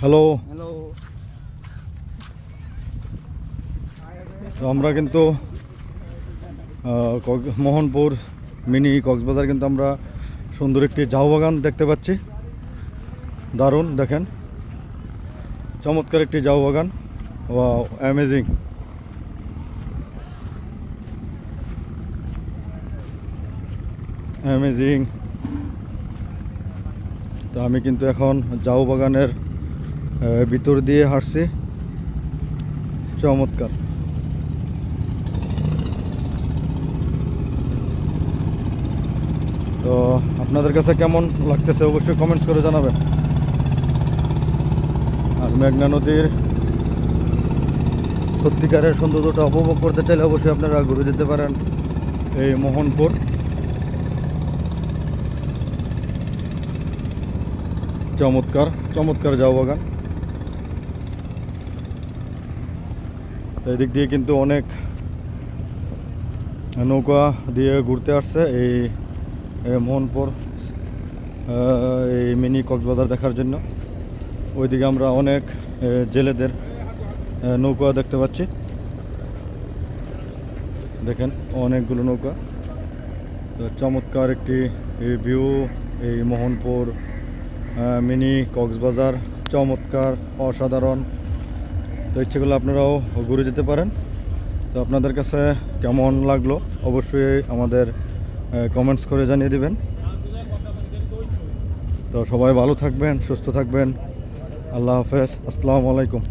Hello hello তো আমরা কিন্তু কক্স- মোহনপুর মিনি কক্সবাজার কিন্তু আমরা সুন্দর একটি ঝাউ বাগান দেখতে পাচ্ছি। দারুণ দেখেন। চমৎকার একটি ঝাউ বাগান। ওয়াও অ্যামেজিং অ্যামেজিং তো আমি কিন্তু এখন ঝাউ বাগানের ভিতর দিয়ে হাঁটছি। চমৎকার। তো আপনাদের কাছে কেমন লাগতেছে অবশ্যই কমেন্টস করে জানাবেন। আর মেঘনা নদীর সত্যিকারের সৌন্দর্যটা উপভোগ করতে চাইলে অবশ্যই আপনারা ঘুরে যেতে পারেন এই মোহনপুর। চমৎকার চমৎকার যাও বাগান। এদিক দিয়ে কিন্তু অনেক নৌকা দিয়ে ঘুরতে আসছে। এই মোহনপুর এই মিনি কক্সবাজার দেখার জন্য। ওইদিকে আমরা অনেক জেলেদের নৌকা দেখতে পাচ্ছি। দেখেন অনেকগুলো নৌকা। চমৎকার একটি ভিউ এই মোহনপুর মিনি কক্সবাজার। চমৎকার, অসাধারণ। তো ইচ্ছে করলে আপনারাও ঘুরে যেতে পারেন। তো আপনাদের কাছে কেমন লাগল অবশ্যই আমাদের কমেন্টস করে জানিয়ে দিবেন। তো সবাই ভালো থাকবেন, সুস্থ থাকবেন। আল্লাহ হাফেজ, আসসালামু আলাইকুম।